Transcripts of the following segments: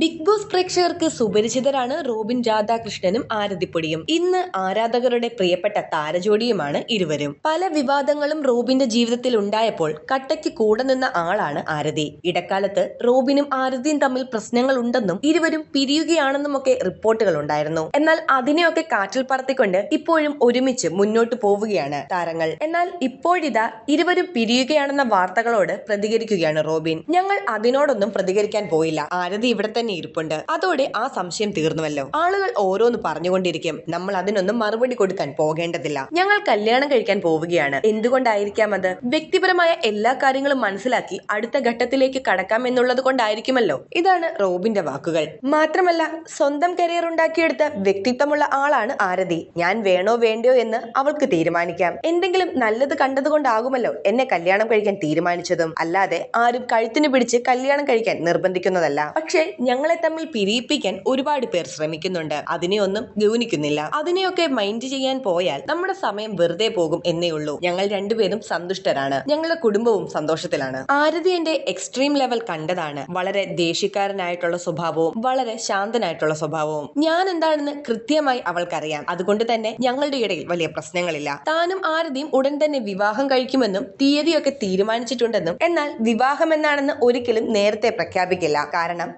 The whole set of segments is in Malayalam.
ബിഗ് ബോസ് പ്രേക്ഷകർക്ക് സുപരിചിതരാണ് റോബിൻ രാധാകൃഷ്ണനും ആരതിപ്പൊടിയും. ഇന്ന് ആരാധകരുടെ പ്രിയപ്പെട്ട താരജോഡിയുമാണ് ഇരുവരും. പല വിവാദങ്ങളും റോബിന്റെ ജീവിതത്തിൽ ഉണ്ടായപ്പോൾ കട്ടയ്ക്ക് കൂടെ നിന്ന ആളാണ് ആരതി. ഇടക്കാലത്ത് റോബിനും ആരതിയും തമ്മിൽ പ്രശ്നങ്ങൾ ഉണ്ടെന്നും ഇരുവരും പിരിയുകയാണെന്നുമൊക്കെ റിപ്പോർട്ടുകൾ ഉണ്ടായിരുന്നു. എന്നാൽ അതിനെയൊക്കെ കാറ്റിൽ പറത്തിക്കൊണ്ട് ഇപ്പോഴും ഒരുമിച്ച് മുന്നോട്ട് പോവുകയാണ് താരങ്ങൾ. എന്നാൽ ഇപ്പോഴിതാ ഇരുവരും പിരിയുകയാണെന്ന വാർത്തകളോട് പ്രതികരിക്കുകയാണ് റോബിൻ. ഞങ്ങൾ അതിനോടൊന്നും പ്രതികരിക്കാൻ പോയില്ല. ആരതി ഇവിടെ തന്നെ ഇരിപ്പുണ്ട്. അതോടെ ആ സംശയം തീർന്നുവല്ലോ. ആളുകൾ ഓരോന്ന് പറഞ്ഞുകൊണ്ടിരിക്കും. നമ്മൾ അതിനൊന്നും മറുപടി കൊടുക്കാൻ പോകേണ്ടതില്ല. ഞങ്ങൾ കല്യാണം കഴിക്കാൻ പോവുകയാണ്. എന്തുകൊണ്ടായിരിക്കാം അത്? വ്യക്തിപരമായ എല്ലാ കാര്യങ്ങളും മനസ്സിലാക്കി അടുത്ത ഘട്ടത്തിലേക്ക് കടക്കാം എന്നുള്ളത് കൊണ്ടായിരിക്കുമല്ലോ. ഇതാണ് റോബിന്റെ വാക്കുകൾ. മാത്രമല്ല സ്വന്തം കരിയർ ഉണ്ടാക്കിയെടുത്ത വ്യക്തിത്വമുള്ള ആളാണ് ആരതി. ഞാൻ വേണോ വേണ്ടയോ എന്ന് അവൾക്ക് തീരുമാനിക്കാം. എന്തെങ്കിലും നല്ലത് കണ്ടതുകൊണ്ടാകുമല്ലോ എന്നെ കല്യാണം കഴിക്കാൻ തീരുമാനിച്ചതും. അല്ലാതെ ആരും കഴുത്തിന് പിടിച്ച് കല്യാണം കഴിക്കാൻ നിർബന്ധിക്കുന്നതല്ല. പക്ഷേ ഞങ്ങളെ തമ്മിൽ പിരിയിപ്പിക്കാൻ ഒരുപാട് പേർ ശ്രമിക്കുന്നുണ്ട്. അതിനെ ഒന്നും ഗൗനിക്കുന്നില്ല. അതിനെയൊക്കെ മൈൻഡ് ചെയ്യാൻ പോയാൽ നമ്മുടെ സമയം വെറുതെ പോകും എന്നേ ഉള്ളൂ. ഞങ്ങൾ രണ്ടുപേരും സന്തുഷ്ടരാണ്. ഞങ്ങളുടെ കുടുംബവും സന്തോഷത്തിലാണ്. ആരതി എന്റെ എക്സ്ട്രീം ലെവൽ കണ്ടതാണ്. വളരെ ദേഷ്യക്കാരനായിട്ടുള്ള സ്വഭാവവും വളരെ ശാന്തനായിട്ടുള്ള സ്വഭാവവും. ഞാൻ എന്താണെന്ന് കൃത്യമായി അവൾക്കറിയാം. അതുകൊണ്ട് തന്നെ ഞങ്ങളുടെ ഇടയിൽ വലിയ പ്രശ്നങ്ങളില്ല. താനും ആരതിയും ഉടൻ തന്നെ വിവാഹം കഴിക്കുമെന്നും തീയതിയൊക്കെ തീരുമാനിച്ചിട്ടുണ്ടെന്നും എന്നാൽ വിവാഹം എന്നാണെന്ന് ഒരിക്കലും നേരത്തെ പ്രഖ്യാപിക്കില്ല. കാരണം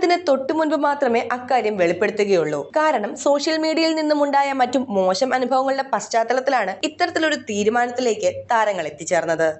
വിവാഹത്തിന് തൊട്ടു മുൻപ് മാത്രമേ അക്കാര്യം വെളിപ്പെടുത്തുകയുള്ളൂ. കാരണം സോഷ്യൽ മീഡിയയിൽ നിന്നുമുണ്ടായ മറ്റു മോശം അനുഭവങ്ങളുടെ പശ്ചാത്തലത്തിലാണ് ഇത്തരത്തിലൊരു തീരുമാനത്തിലേക്ക് താരങ്ങൾ എത്തിച്ചേർന്നത്.